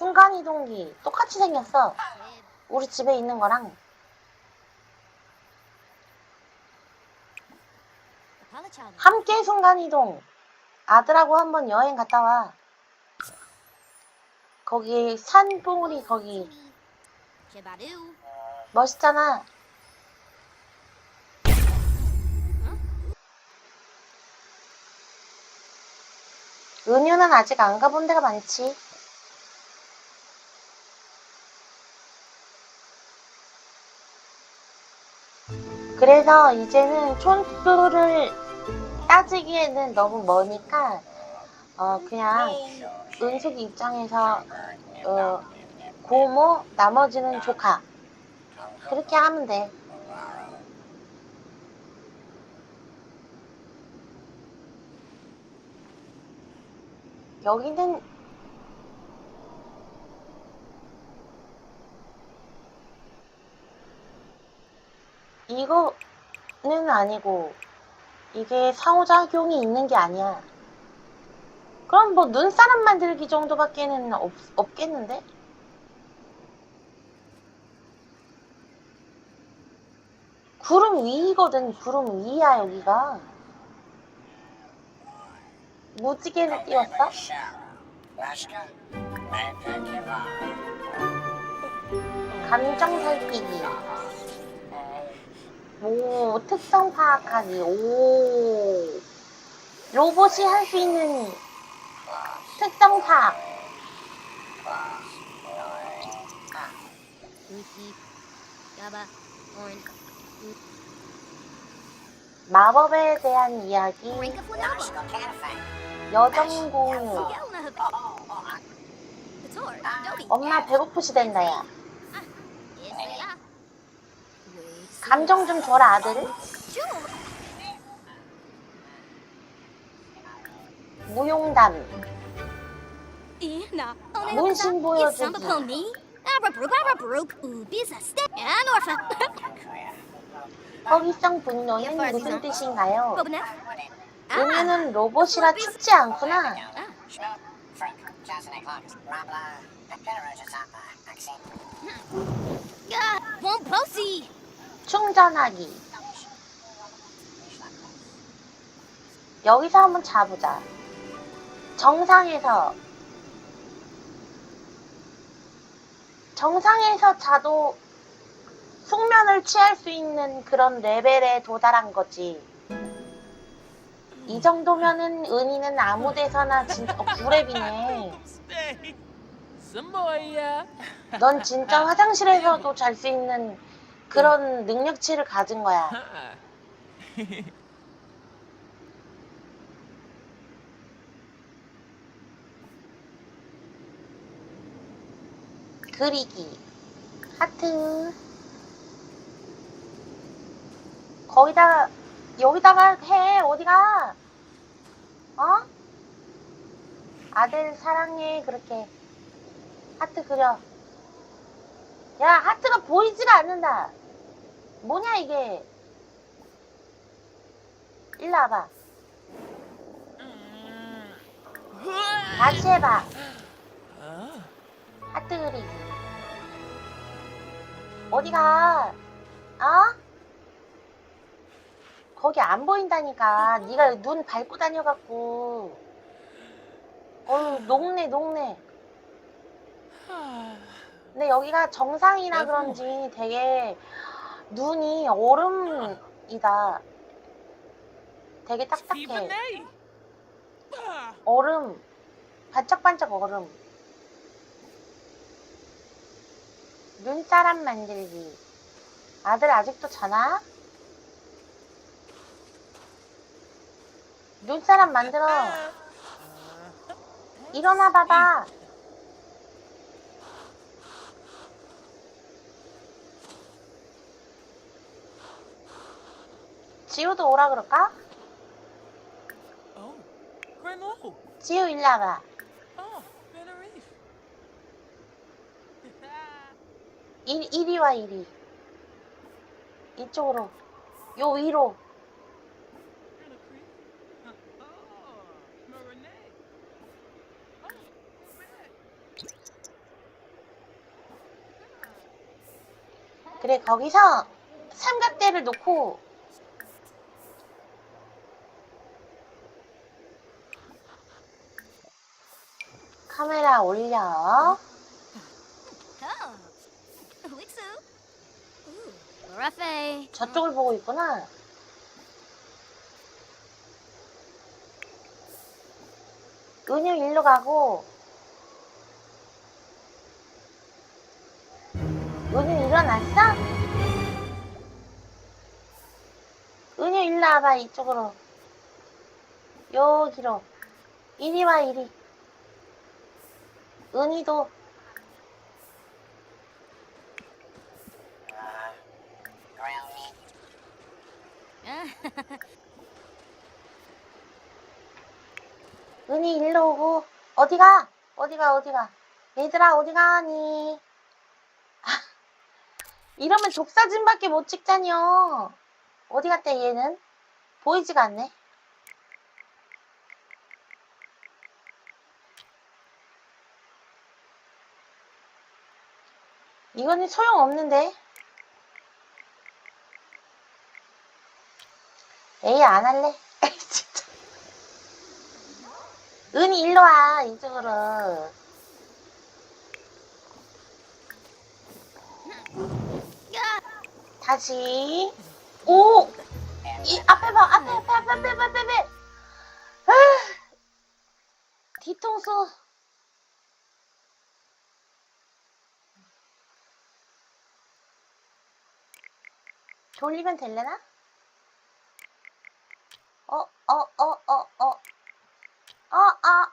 순간이동기 똑같이 생겼어. 우리 집에 있는 거랑 함께 순간이동. 아들하고 한번 여행 갔다 와. 거기 산봉우리 거기. 멋있잖아. 은유는 아직 안 가본 데가 많지. 그래서 이제는 촌수를 따지기에는 너무 머니까 어 그냥 은숙 입장에서 어 고모 나머지는 조카 그렇게 하면 돼. 여기는 이거는 아니고 이게 상호작용이 있는 게 아니야. 그럼 뭐 눈사람 만들기 정도밖에는 없, 없겠는데? 구름 위이거든. 구름 위야 여기가. 무지개를 띄웠어? 감정 살피기. 오, 특성 파악하기. 오. 로봇이 할 수 있는 특성 파악. 마법에 대한 이야기. 링크 푸나바. 여정 공유. 엄마 배고프시댄다, 야. 감정 좀 줘라, 아들. 무용담. 문신 보여주기. 허위성 분노는 무슨 뜻인가요? 은유는 로봇이라 춥지 않구나. Won't bossy. 충전하기. 여기서 한번 자보자. 정상에서 정상에서 자도 숙면을 취할 수 있는 그런 레벨에 도달한 거지. 이 정도면은 은희는 아무 데서나 진짜 어, 구랩이네. 넌 진짜 화장실에서도 잘 수 있는 그런 능력치를 가진 거야. 그리기. 하트. 거기다 여기다가 해. 어디가? 어? 아들 사랑해. 그렇게 하트 그려. 야 하트가 보이지가 않는다 뭐냐 이게? 일로 와봐. 다시 해봐. 하트 그리기. 어디가? 어? 거기 안 보인다니까. 네가 눈 밟고 다녀갖고. 어휴 녹네 녹네. 근데 여기가 정상이라 그런지 되게 눈이 얼음이다. 되게 딱딱해. 얼음. 반짝반짝 얼음. 눈사람 만들기. 아들 아직도 자나? 눈사람 만들어. 일어나 봐봐 지우도 오라 그럴까? 지우 일로 와봐. 일, 이리 와 이리. 이쪽으로. 요 위로. 그래 거기서 삼각대를 놓고 카메라 올려. Buffet. 저쪽을 보고 있구나. 은유 일로 가고 은유 일어났어? 은유 일로 와봐 이쪽으로 여기로 이리 와 이리 은희도. 은희 일로 오고. 어디가? 어디가 어디가? 얘들아 어디 가 니? 아, 이러면 족사진밖에 못 찍자니요 어디 갔대 얘는? 보이지가 않네 이거는 소용없는데. 에이 안 할래? 진짜. 은희 일로 와 이쪽으로. 다시. 오! 이 앞에 봐. 앞에 앞에 앞에 앞에 앞에 앞에 아, 뒤통수 돌리면 될래나? 어, 어, 어, 어, 어. 어, 어.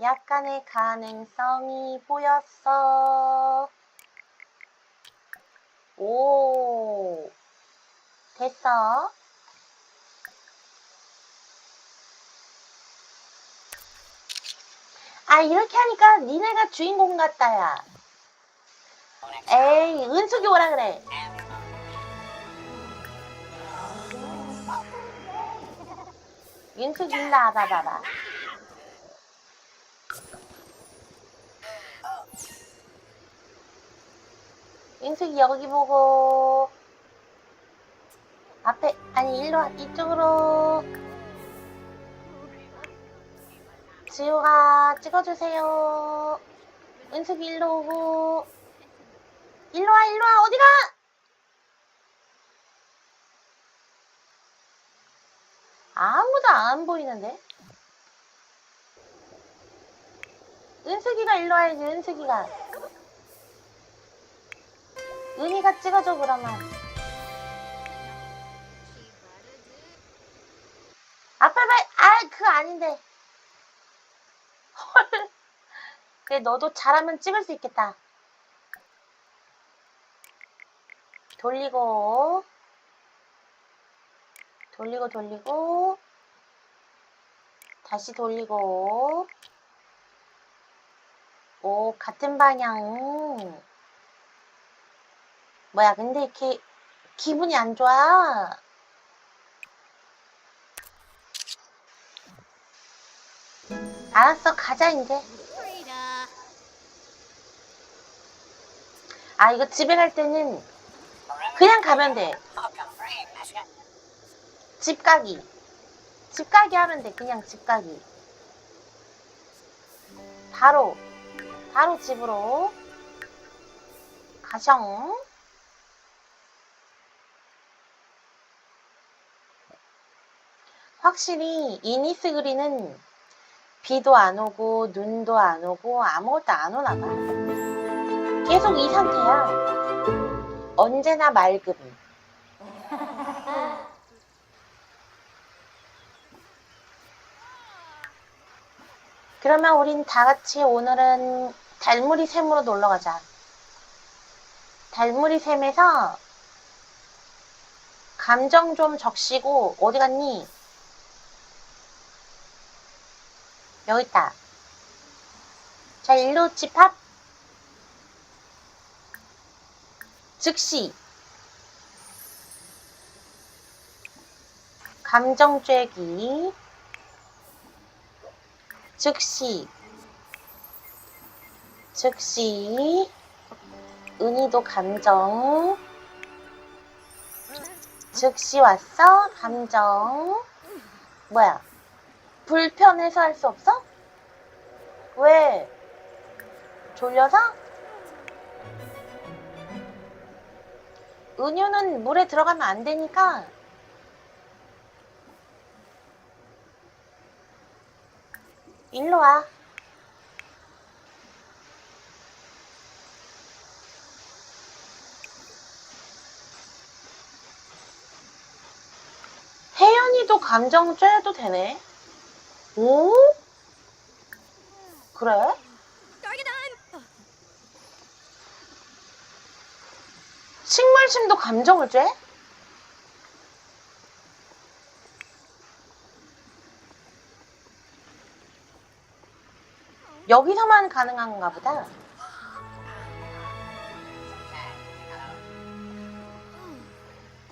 약간의 가능성이 보였어. 오. 됐어. 아, 이렇게 하니까 니네가 주인공 같다, 야. 에이, 은숙이 오라 그래. 윤숙이 일로 와봐, 봐봐. 윤숙이 여기 보고. 앞에, 아니, 일로 와, 이쪽으로. 지우가 찍어주세요. 은숙이 일로 오고. 일로 와, 일로 와, 어디가? 아무도 안 보이는데? 은숙이가 일로 와야지, 은숙이가. 은희가 찍어줘, 그러면. 앞에 봐, 아, 그거 아닌데. 헐. 그래, 너도 잘하면 찍을 수 있겠다. 돌리고, 돌리고, 돌리고, 다시 돌리고, 오, 같은 방향. 뭐야, 근데 이렇게 기분이 안 좋아. 알았어, 가자, 이제. 아, 이거 집에 갈 때는 그냥 가면 돼. 집 가기. 집 가기 하면 돼. 그냥 집 가기. 바로, 바로 집으로 가정. 확실히 이니스 그리는 비도 안 오고 눈도 안 오고 아무것도 안 오나 봐. 계속 이 상태야. 언제나 맑음. 그러면 우린 다 같이 오늘은 달무리 샘으로 놀러 가자. 달무리 샘에서 감정 좀 적시고 어디 갔니? 여기 있다. 자, 일로 집합. 즉시 감정 쬐기 즉시 즉시 은희도 감정. 즉시 왔어? 감정. 뭐야? 불편해서 할 수 없어? 왜? 졸려서? 은유는 물에 들어가면 안 되니까 일로 와. 혜연이도 감정 쬐도 되네. 오? 그래? 식물심도 감정을 쬐? 여기서만 가능한가 보다.